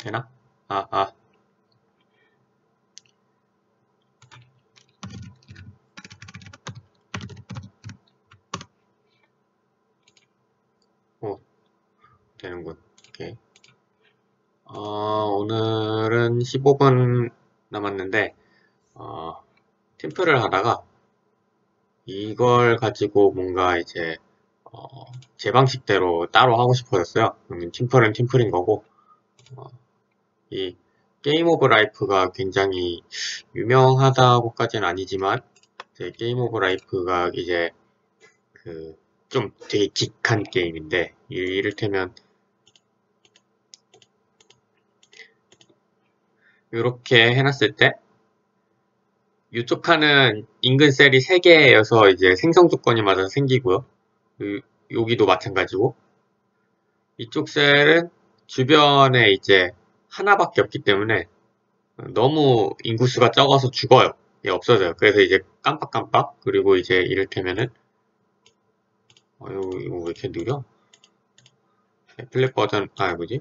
되나? 아, 아. 오, 되는군. 오케이. 어, 오늘은 15분 남았는데, 어, 팀플을 하다가, 이걸 가지고 뭔가 이제, 어, 제 방식대로 따로 하고 싶어졌어요. 팀플은 팀플인 거고, 어, 이 게임 오브 라이프가 굉장히 유명하다고까지는 아니지만 게임 오브 라이프가 이제 그 좀 되게 기한 게임인데 이- 이를테면 이렇게 해놨을 때 이쪽 칸은 인근 셀이 3개여서 이제 생성 조건이 맞아서 생기고요. 그- 여기도 마찬가지고 이쪽 셀은 주변에 이제 하나밖에 없기 때문에 너무 인구수가 적어서 죽어요. 예, 없어져요. 그래서 이제 깜빡깜빡 그리고 이제 이를테면은 어, 이거, 이거 왜 이렇게 느려? 플랫 버전 아 뭐지?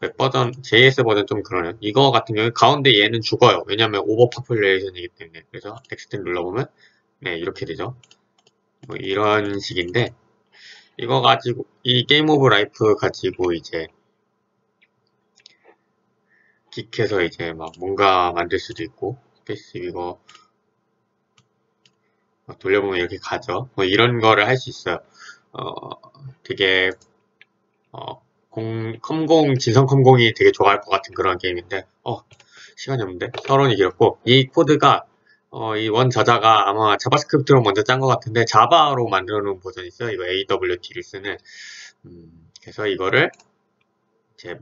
웹 버전 JS 버전 좀 그러네. 이거 같은 경우에 가운데 얘는 죽어요. 왜냐면 오버 파퓰레이션이기 때문에. 그래서 텍스트 눌러보면 네 이렇게 되죠. 뭐 이런 식인데 이거 가지고 이 게임 오브 라이프 가지고 이제 킥해서 이제 막 뭔가 만들 수도 있고 스페이스 이거 막 돌려보면 이렇게 가죠. 뭐 이런 거를 할 수 있어요. 어 되게 어 공, 컴공 진성 컴공이 되게 좋아할 것 같은 그런 게임인데 어 시간이 없는데 서론이 길었고 이 코드가 어, 이 원 저자가 아마 자바스크립트로 먼저 짠 것 같은데 자바로 만들어 놓은 버전이 있어요. 이거 AWT를 쓰는 음, 그래서 이거를 이제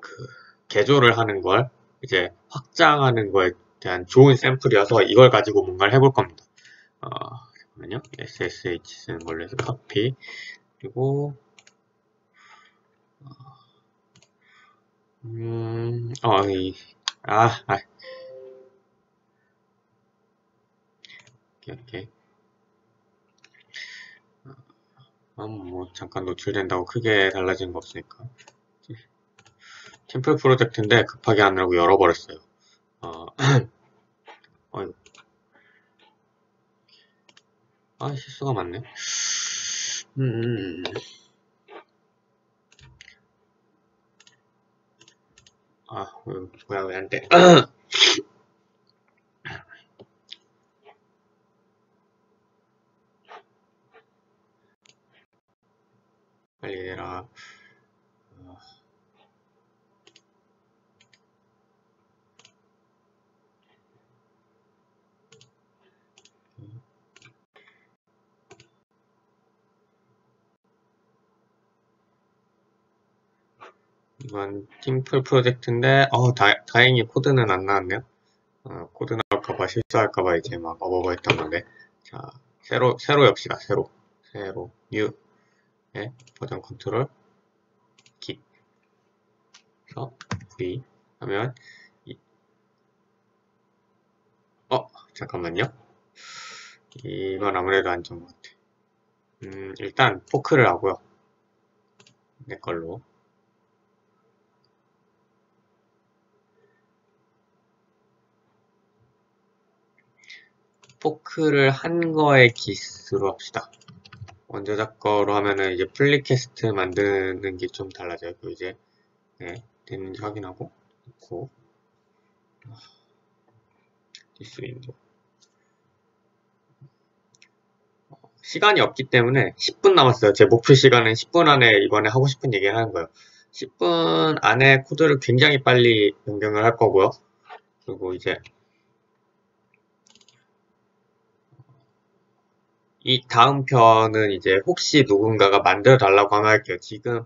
그 개조를 하는 걸 이제 확장하는 거에 대한 좋은 샘플이어서 이걸 가지고 뭔가를 해볼 겁니다. 어, 잠깐만요. SSH 쓰는 걸로 해서 커피 그리고 어, 음, 어, 이, 아, 아, 오케이, 오케이. 아, 뭐, 잠깐 노출된다고 크게 달라지는 거 없으니까. 템플 프로젝트인데 급하게 하느라고 열어버렸어요. 어. 아, 실수가 많네. 음, 음, 음. 아, 음, 뭐야, 왜 안 돼? 빨리. 어, 이건 팀플 프로젝트인데, 어, 다, 다행히 코드는 안 나왔네요. 어, 코드 나올까봐 실수할까봐 이제 막 어버버 했던 건데. 자, 새로, 새로 엽시다, 새로. 새로, 뉴. 예, 버전 컨트롤, 깃. 그래서, V 하면, 이, 어, 잠깐만요. 이건 아무래도 안 좋은 것 같아. 음, 일단, 포크를 하고요. 내 걸로. 포크를 한 거에 기스로 합시다. 원저작 거로 하면은 이제 플리캐스트 만드는 게 좀 달라져요. 그 이제 네, 됐는지 확인하고 있고 디스 윈도 시간이 없기 때문에 10분 남았어요. 제 목표 시간은 10분 안에 이번에 하고 싶은 얘기를 하는 거예요. 10분 안에 코드를 굉장히 빨리 변경을 할 거고요. 그리고 이제 이 다음 편은 이제 혹시 누군가가 만들어 달라고 하면 할게요. 지금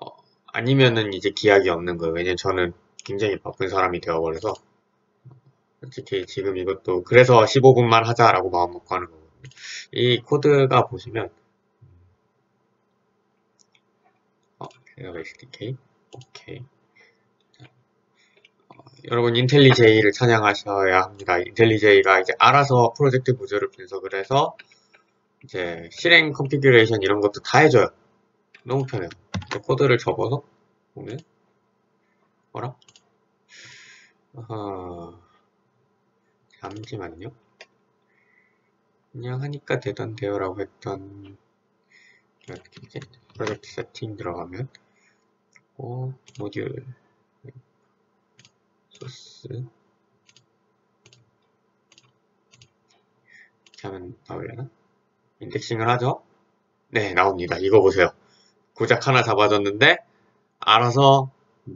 어, 아니면은 이제 기약이 없는 거예요. 왜냐면 저는 굉장히 바쁜 사람이 되어버려서 솔직히 지금 이것도 그래서 15분만 하자라고 마음 먹고 하는 거거든요. 이 코드가 보시면 어, SDK 오케이 어, 여러분 인텔리제이를 찬양하셔야 합니다. 인텔리제이가 이제 알아서 프로젝트 구조를 분석을 해서 이제 실행 컨피규레이션 이런 것도 다 해줘요. 너무 편해요. 코드를 접어서 보면 어라? 아, 잠시만요. 그냥 하니까 되던데요 라고 했던? 프로젝트 세팅 들어가면 어, 모듈 소스 하면 나오려나? 인덱싱을 하죠? 네 나옵니다 이거 보세요 고작 하나 잡아줬는데 알아서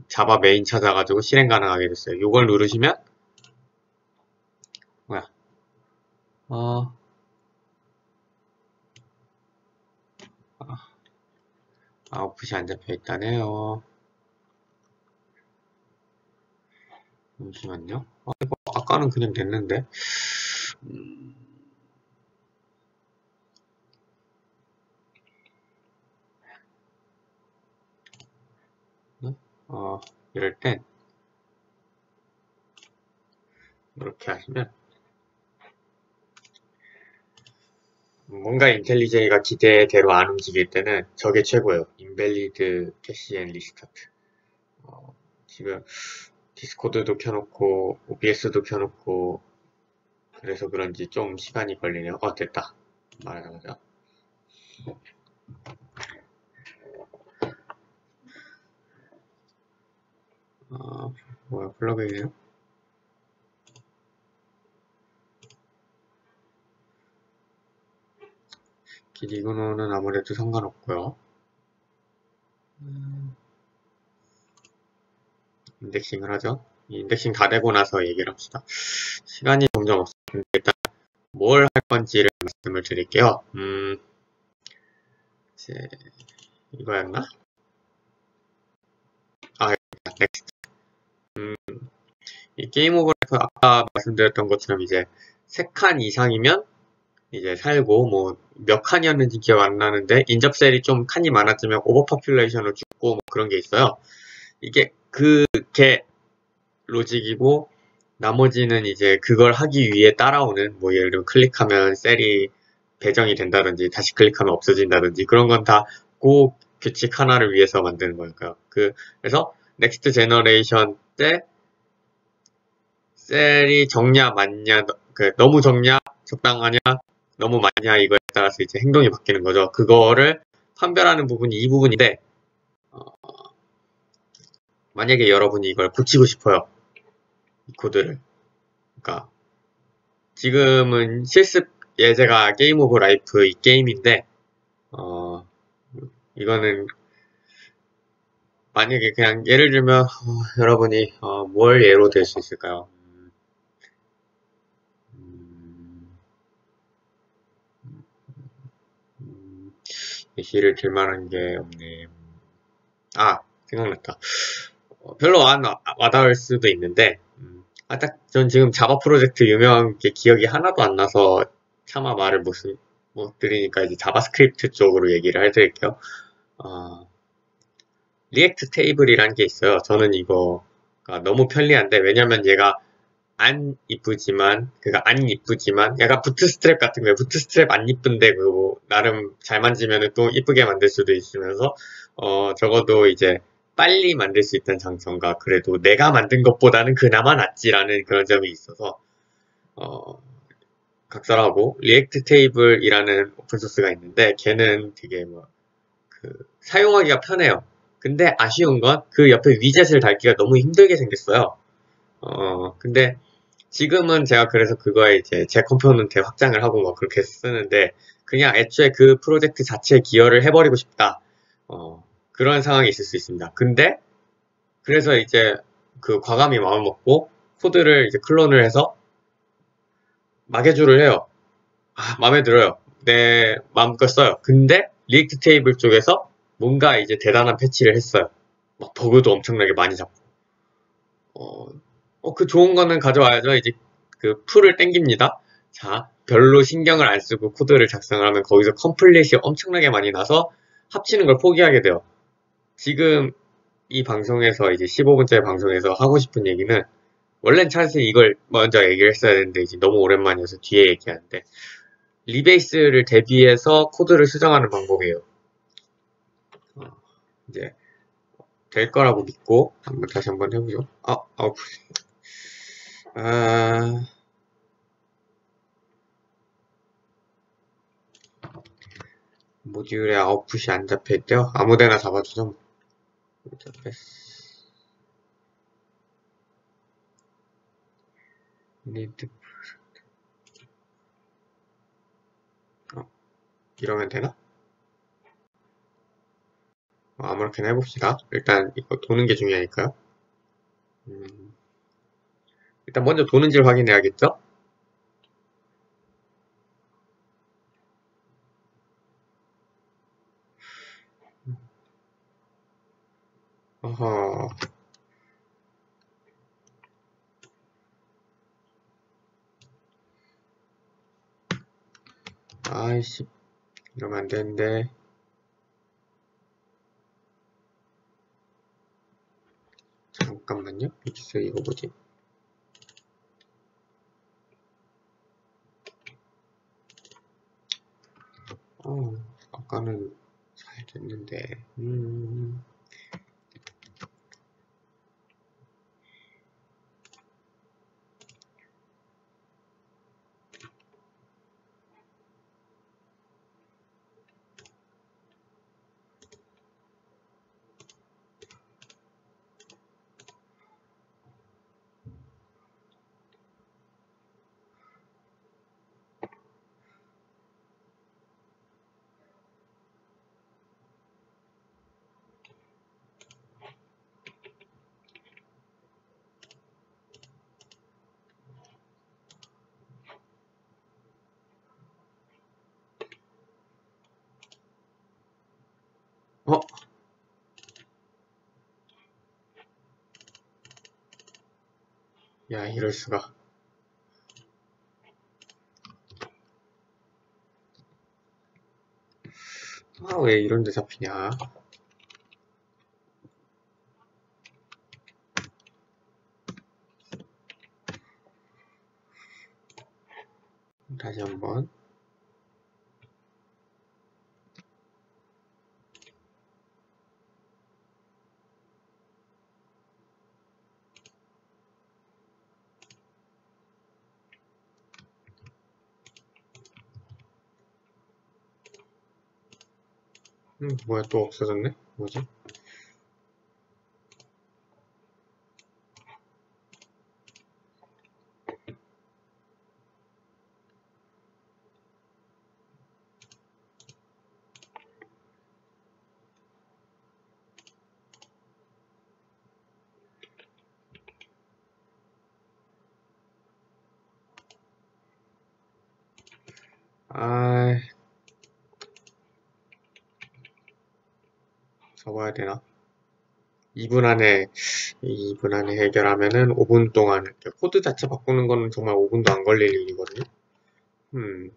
자바 메인 찾아가지고 실행 가능하게 됐어요 이걸 누르시면 뭐야 어 아웃풋이 안 잡혀 있다네요. 잠시만요. 아, 아까는 그냥 됐는데. 음... 어, 이럴 땐 이렇게 하시면 뭔가 인텔리제이가 기대대로 안 움직일 때는 저게 최고예요. 인벨리드 캐시 앤 리스타트. 어, 지금 디스코드도 켜놓고 OBS도 켜놓고 그래서 그런지 좀 시간이 걸리네요. 어 됐다. 말하자마자. 어, 뭐야 플러그인이에요? 길이근호는 아무래도 상관없고요. 음, 인덱싱을 하죠. 인덱싱 다 되고 나서 얘기를 합시다. 시간이 점점 없습니다. 일단 뭘 할 건지를 말씀을 드릴게요. 음, 이제 이거였나? 아, 넥스트. 음, 이 게임 오버 아까 말씀드렸던 것처럼 이제 3칸 이상이면 이제 살고 뭐 몇 칸이었는지 기억 안 나는데 인접셀이 좀 칸이 많았지만 오버퍼퓰레이션을 죽고 뭐 그런 게 있어요. 이게 그게 로직이고 나머지는 이제 그걸 하기 위해 따라오는 뭐 예를 들면 클릭하면 셀이 배정이 된다든지 다시 클릭하면 없어진다든지 그런 건다그 규칙 하나를 위해서 만드는 거니까요. 그 그래서 넥스트 제너레이션 때 셀이 적냐 많냐 그 너무 적냐 적당하냐 너무 많냐 이거에 따라서 이제 행동이 바뀌는 거죠. 그거를 판별하는 부분이 이 부분인데 어, 만약에 여러분이 이걸 고치고 싶어요. 이 코드를. 그러니까 지금은 실습 예제가 게임 오브 라이프 이 게임인데 어, 이거는 만약에 그냥 예를 들면 어, 여러분이 어, 뭘 예로 들수 있을까요? 예시를 들 만한 게 없네. 아, 생각났다. 어, 별로 안 와, 닿을 수도 있는데, 음, 아, 딱, 전 지금 자바 프로젝트 유명한 게 기억이 하나도 안 나서 차마 말을 못, 못 드리니까 이제 자바스크립트 쪽으로 얘기를 해드릴게요. 어, 리액트 테이블이라는 게 있어요. 저는 이거가 너무 편리한데, 왜냐면 얘가 안 이쁘지만 그가 안 이쁘지만 약간 부트스트랩 같은 거예요. 부트스트랩 안 이쁜데 그거 나름 잘 만지면 또 이쁘게 만들 수도 있으면서 어 적어도 이제 빨리 만들 수 있다는 장점과 그래도 내가 만든 것보다는 그나마 낫지라는 그런 점이 있어서 어 각설하고 리액트 테이블이라는 오픈소스가 있는데 걔는 되게 뭐 그 사용하기가 편해요. 근데 아쉬운 건 그 옆에 위젯을 달기가 너무 힘들게 생겼어요. 어 근데 지금은 제가 그래서 그거에 이제 제 컴포넌트 확장을 하고 막 그렇게 쓰는데 그냥 애초에 그 프로젝트 자체에 기여를 해버리고 싶다. 어, 그런 상황이 있을 수 있습니다. 근데 그래서 이제 그 과감히 마음 먹고 코드를 이제 클론을 해서 마개주를 해요. 아, 마음에 들어요. 내 마음껏 써요. 근데 리액트 테이블 쪽에서 뭔가 이제 대단한 패치를 했어요. 막 버그도 엄청나게 많이 잡고. 어, 어, 그 좋은 거는 가져와야죠. 이제 그 풀을 땡깁니다. 자, 별로 신경을 안 쓰고 코드를 작성을 하면 거기서 컴플릿이 엄청나게 많이 나서 합치는 걸 포기하게 돼요. 지금 이 방송에서 이제 15분째 방송에서 하고 싶은 얘기는 원래는 사실 이걸 먼저 얘기를 했어야 되는데 이제 너무 오랜만이어서 뒤에 얘기하는데 리베이스를 대비해서 코드를 수정하는 방법이에요. 어, 이제 될 거라고 믿고 한번 다시 한번 해보죠. 아, 아, 아, 모듈에 아웃풋이 안 잡혀있대요. 아무데나 잡아주죠. 잡혔어. need 어, 이러면 되나? 어, 아무렇게나 해봅시다. 일단 이거 도는 게 중요하니까요. 음, 일단 먼저 도는지를 확인해야겠죠? 어허. 아이씨, 이러면 안 되는데. 잠깐만요. 믹스 이거 뭐지? 어, 아까는 잘 됐는데. 음. 어? 야, 이럴 수가. 아, 왜 이런 데 잡히냐. 다시 한번. 음, 뭐야, 또 없어졌네? 뭐지? 아, 적어야 되나? 2분 안에 2분 안에 해결하면은 5분 동안 코드 자체 바꾸는 거는 정말 5분도 안 걸릴 일이거든요. 음.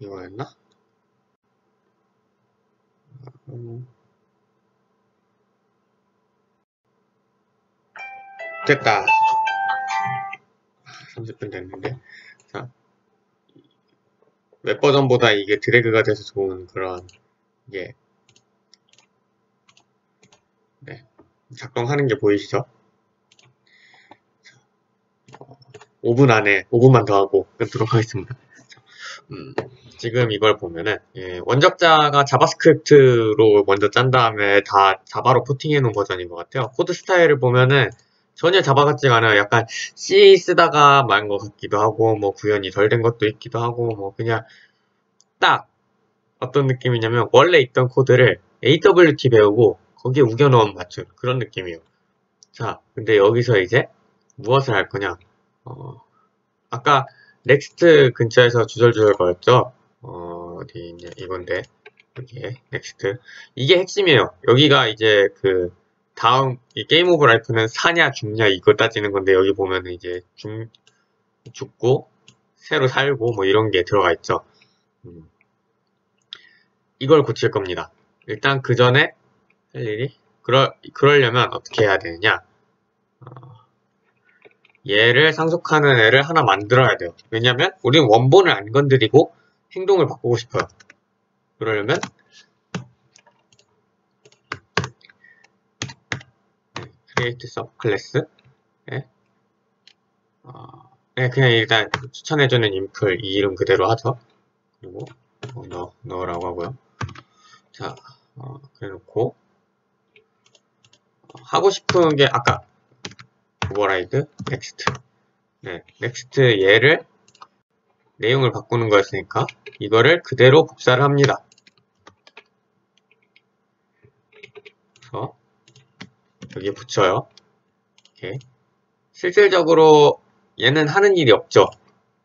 이거였나? 음. 됐다. 30분 됐는데. 자, 웹 버전보다 이게 드래그가 돼서 좋은 그런, 이게, 네. 작동하는 게 보이시죠? 5분 안에 5분만 더 하고 끊도록 하겠습니다. 음, 지금 이걸 보면은 예, 원작자가 자바스크립트로 먼저 짠 다음에 다 자바로 포팅해 놓은 버전인 것 같아요. 코드 스타일을 보면은 전혀 자바 같지가 않아요. 약간 C 쓰다가 만 것 같기도 하고 뭐 구현이 덜 된 것도 있기도 하고 뭐 그냥 딱 어떤 느낌이냐면 원래 있던 코드를 AWT 배우고 거기에 우겨넣은 맞춤 그런 느낌이에요. 자, 근데 여기서 이제 무엇을 할 거냐? 어, 아까 넥스트 근처에서 주절주절 거렸죠? 어, 어디 있냐? 이건데 여기에 넥스트 이게 핵심이에요. 여기가 이제 그 다음 이 게임 오브 라이프는 사냐 죽냐 이거 따지는 건데 여기 보면은 이제 죽 죽고 새로 살고 뭐 이런 게 들어가 있죠. 음. 이걸 고칠 겁니다. 일단 그 전에 할 일이 그러, 그러려면 어떻게 해야 되느냐 어, 얘를 상속하는 애를 하나 만들어야 돼요. 왜냐면 우리는 원본을 안 건드리고 행동을 바꾸고 싶어요. 그러려면 create subclass 예? 어, 네, 그냥 일단 추천해주는 인플 이 이름 그대로 하죠. 그리고 어, 넣, 넣으라고 하고요. 자, 어, 그래 놓고 어, 하고 싶은 게 아까 오버라이드 넥스트 네, 넥스트 얘를 내용을 바꾸는 거였으니까 이거를 그대로 복사를 합니다. 그래서 여기에 붙여요. 이렇게 실질적으로 얘는 하는 일이 없죠.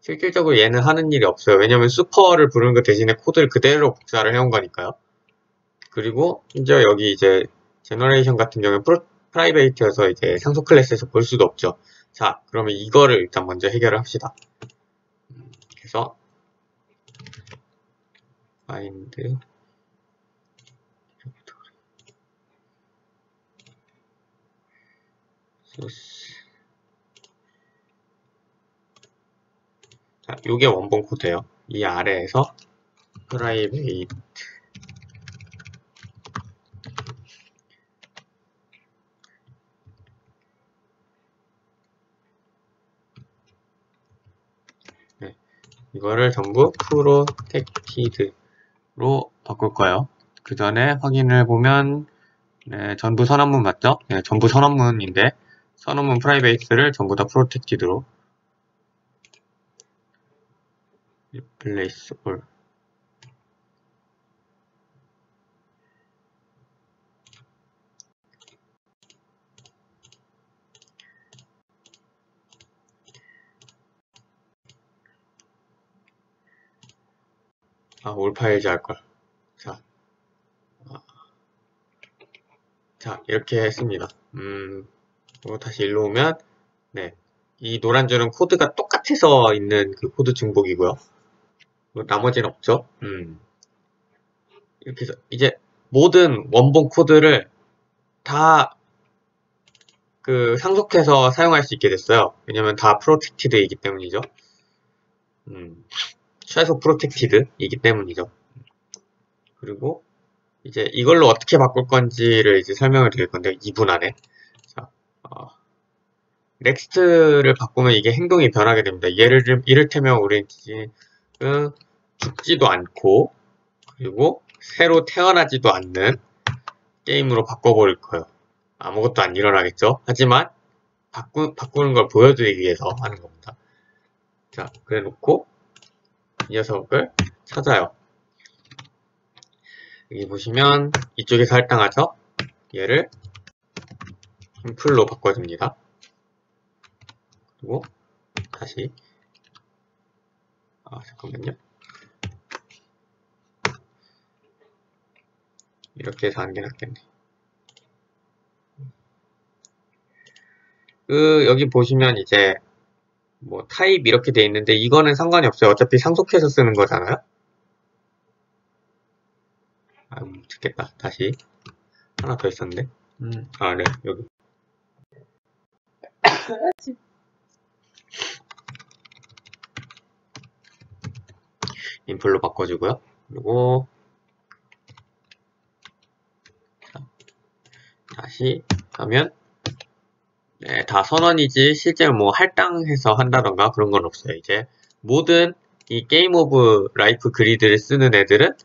실질적으로 얘는 하는 일이 없어요. 왜냐면 슈퍼를 부르는 것 대신에 코드를 그대로 복사를 해온 거니까요. 그리고 심지어 여기 이제 제너레이션 같은 경우는 프라이베이트여서 이제 상속 클래스에서 볼 수도 없죠. 자, 그러면 이거를 일단 먼저 해결을 합시다. 그래서 find source 자, 요게 원본 코드예요. 이 아래에서 private 이거를 전부 protected로 바꿀 거예요. 그 전에 확인을 보면 네, 전부 선언문 맞죠? 네, 전부 선언문인데 선언문 프라이베이스를 전부 다 프로텍티드로 replace all 아, 올파일즈 할걸. 자. 아. 자, 이렇게 했습니다. 음, 그리고 다시 일로 오면, 네. 이 노란 줄은 코드가 똑같아서 있는 그 코드 증복이고요. 나머지는 없죠. 음. 이렇게 해서 이제 모든 원본 코드를 다 그 상속해서 사용할 수 있게 됐어요. 왜냐면 다 프로텍티드이기 때문이죠. 음, 최소 프로텍티드이기 때문이죠. 그리고 이제 이걸로 어떻게 바꿀 건지를 이제 설명을 드릴 건데 2분 안에 자, 어, 넥스트를 바꾸면 이게 행동이 변하게 됩니다. 예를 들 이를테면 우리 지금 죽지도 않고 그리고 새로 태어나지도 않는 게임으로 바꿔버릴 거예요. 아무것도 안 일어나겠죠? 하지만 바꾸, 바꾸는 걸 보여드리기 위해서 하는 겁니다. 자, 그래 놓고 이 녀석을 찾아요. 여기 보시면 이쪽에서 할당하죠? 얘를 풀로 바꿔줍니다. 그리고 다시 아 잠깐만요. 이렇게 해서 하는 게 낫겠네. 그 여기 보시면 이제 뭐 타입 이렇게 돼 있는데 이거는 상관이 없어요. 어차피 상속해서 쓰는 거잖아요. 아, 죽겠다. 다시 하나 더 있었는데. 음, 아, 네, 여기. 인플로 바꿔주고요. 그리고 다시 하면 네, 다 선언이지 실제로 뭐 할당해서 한다던가 그런 건 없어요. 이제 모든 이 게임 오브 라이프 그리드를 쓰는 애들은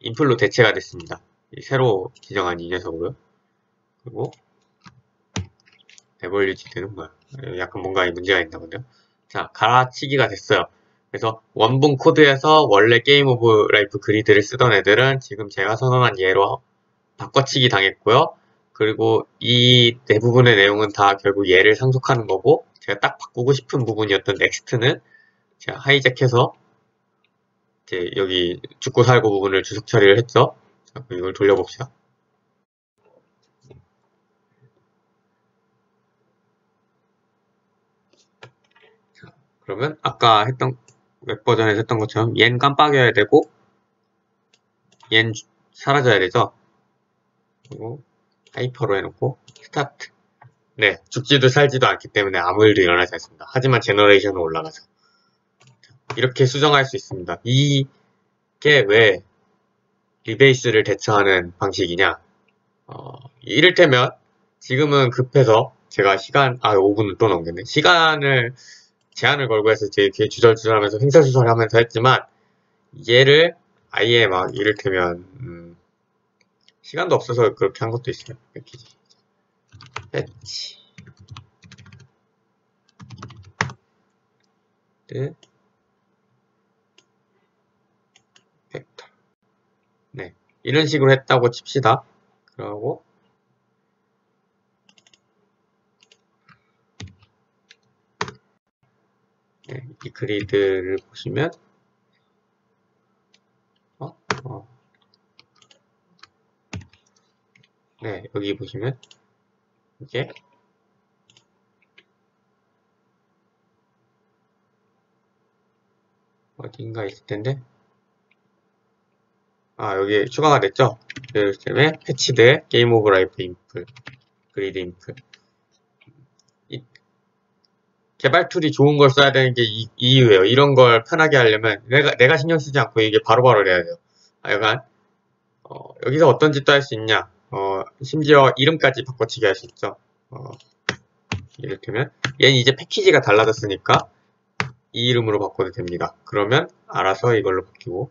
인플로 대체가 됐습니다. 새로 지정한 이 녀석으로요. 그리고 에볼류지드는 뭐야? 약간 뭔가 문제가 있나 본데요. 자, 갈아치기가 됐어요. 그래서 원본 코드에서 원래 게임 오브 라이프 그리드를 쓰던 애들은 지금 제가 선언한 예로 바꿔치기 당했고요. 그리고 이 대부분의 내용은 다 결국 얘를 상속하는 거고 제가 딱 바꾸고 싶은 부분이었던 넥스트는 제가 하이잭해서 이제 여기 죽고 살고 부분을 주석 처리를 했죠. 자, 이걸 돌려봅시다. 자, 그러면 아까 했던 웹 버전에서 했던 것처럼 얜 깜빡여야 되고 얜 사라져야 되죠. 그리고 하이퍼로 해놓고 스타트 네 죽지도 살지도 않기 때문에 아무 일도 일어나지 않습니다. 하지만 제너레이션은 올라가죠. 이렇게 수정할 수 있습니다. 이게 왜 리베이스를 대처하는 방식이냐 어, 이를테면 지금은 급해서 제가 시간 아 5분을 또 넘겼네 시간을 제한을 걸고 해서 제 뒤에 주절주절하면서 횡설수설하면서 했지만 얘를 아예 막 이를테면 음, 시간도 없어서 그렇게 한 것도 있어요 패키지 패치 네. 벡터 네 이런 식으로 했다고 칩시다 그러고 네, 이 그리드를 보시면 어? 어. 네, 여기 보시면 이게 어딘가 있을 텐데 아 여기 추가가 됐죠 그 때문에 패치드 게임 오브 라이프 인플 그리드 인플 개발 툴이 좋은 걸 써야 되는 게 이, 이유예요. 이런 걸 편하게 하려면 내가 내가 신경 쓰지 않고 이게 바로바로 바로 해야 돼요. 아, 약간 어, 여기서 어떤 짓도 할 수 있냐? 어, 심지어 이름까지 바꿔치기 할 수 있죠. 어, 이를테면 얘는 이제 패키지가 달라졌으니까 이 이름으로 바꿔도 됩니다. 그러면 알아서 이걸로 바뀌고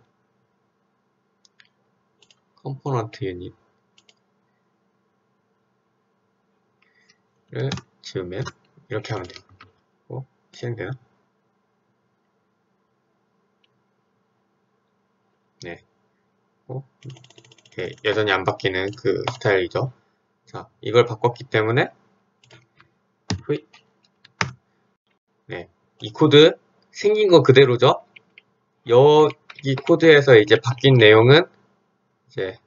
컴포넌트 유닛을 지으면 이렇게 하면 돼요. 실행되나? 네. 어? 네, 여전히 안 바뀌는 그 스타일이죠. 자, 이걸 바꿨기 때문에 후이. 네, 이 코드 생긴 거 그대로죠. 여기 코드에서 이제 바뀐 내용은 이제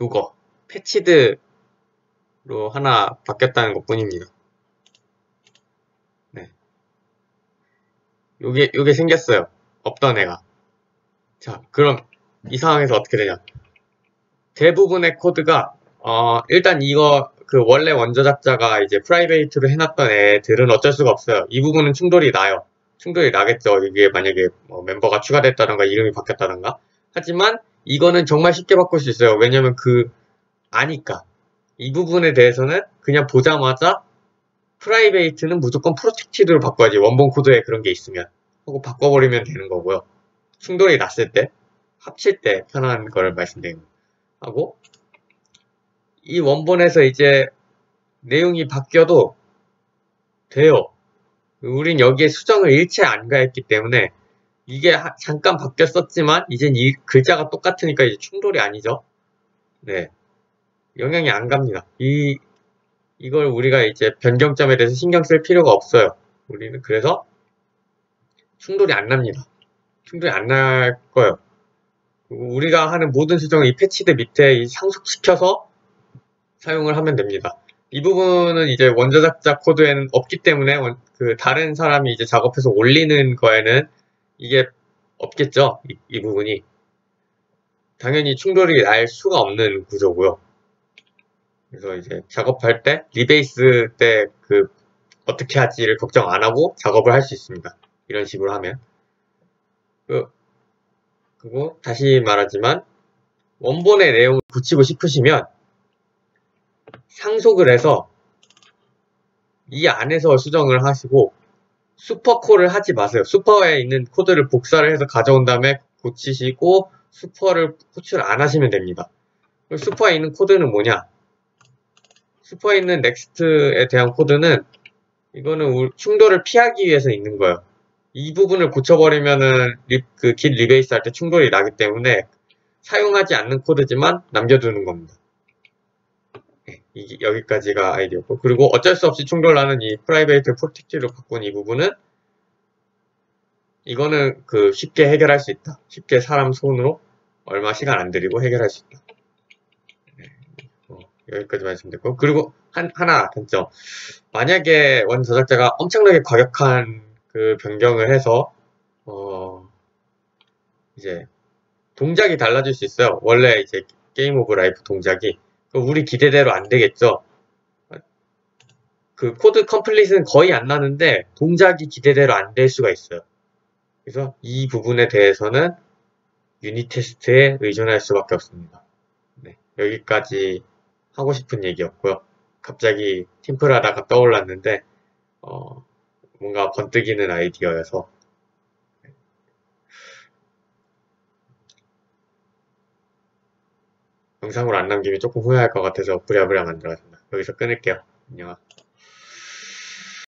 요거 패치드로 하나 바뀌었다는 것 뿐입니다. 요게, 요게 생겼어요. 없던 애가. 자, 그럼 이 상황에서 어떻게 되냐. 대부분의 코드가, 어, 일단 이거, 그 원래 원저 작자가 이제 프라이베이트로 해놨던 애들은 어쩔 수가 없어요. 이 부분은 충돌이 나요. 충돌이 나겠죠. 이게 만약에 뭐 멤버가 추가됐다던가 이름이 바뀌었다던가. 하지만 이거는 정말 쉽게 바꿀 수 있어요. 왜냐면 그, 아니까. 이 부분에 대해서는 그냥 보자마자 프라이베이트는 무조건 프로텍티드로 바꿔야지 원본 코드에 그런 게 있으면 하고 바꿔버리면 되는 거고요. 충돌이 났을 때 합칠 때 편한 걸 말씀드리는 하고 이 원본에서 이제 내용이 바뀌어도 돼요. 우린 여기에 수정을 일체 안 가했기 때문에 이게 잠깐 바뀌었었지만 이젠 이 글자가 똑같으니까 이제 충돌이 아니죠. 네. 영향이 안 갑니다. 이 이걸 우리가 이제 변경점에 대해서 신경 쓸 필요가 없어요. 우리는 그래서 충돌이 안 납니다. 충돌이 안 날 거예요. 우리가 하는 모든 수정을 이 패치드 밑에 상속시켜서 사용을 하면 됩니다. 이 부분은 이제 원저 작자 코드에는 없기 때문에 그 다른 사람이 이제 작업해서 올리는 거에는 이게 없겠죠. 이, 이 부분이 당연히 충돌이 날 수가 없는 구조고요. 그래서 이제 작업할 때 리베이스 때 그 어떻게 하지를 걱정 안 하고 작업을 할 수 있습니다. 이런 식으로 하면 그, 그리고 다시 말하지만 원본의 내용을 붙이고 싶으시면 상속을 해서 이 안에서 수정을 하시고 슈퍼콜을 하지 마세요. 슈퍼에 있는 코드를 복사를 해서 가져온 다음에 고치시고 슈퍼를 호출 안 하시면 됩니다. 슈퍼에 있는 코드는 뭐냐? 슈퍼에 있는 넥스트에 대한 코드는 이거는 충돌을 피하기 위해서 있는 거예요. 이 부분을 고쳐버리면은 그길 리베이스 할 때 충돌이 나기 때문에 사용하지 않는 코드지만 남겨두는 겁니다. 네, 이, 여기까지가 아이디어고 그리고 어쩔 수 없이 충돌하는 이 프라이베이트 프로텍티로 바꾼 이 부분은 이거는 그 쉽게 해결할 수 있다. 쉽게 사람 손으로 얼마 시간 안 들이고 해결할 수 있다. 네, 어, 여기까지 말씀드렸고 그리고 한, 하나 단점 만약에 원 저작자가 엄청나게 과격한 그 변경을 해서 어 이제 동작이 달라질 수 있어요. 원래 이제 게임 오브 라이프 동작이 우리 기대대로 안 되겠죠. 그 코드 컴플릿은 거의 안 나는데 동작이 기대대로 안 될 수가 있어요. 그래서 이 부분에 대해서는 유닛 테스트에 의존할 수밖에 없습니다. 네, 여기까지 하고 싶은 얘기였고요. 갑자기 팀플 하다가 떠올랐는데 어, 뭔가 번뜩이는 아이디어여서 영상으로 안 남기면 조금 후회할 것 같아서 부랴부랴 만들었습니다. 여기서 끊을게요. 안녕.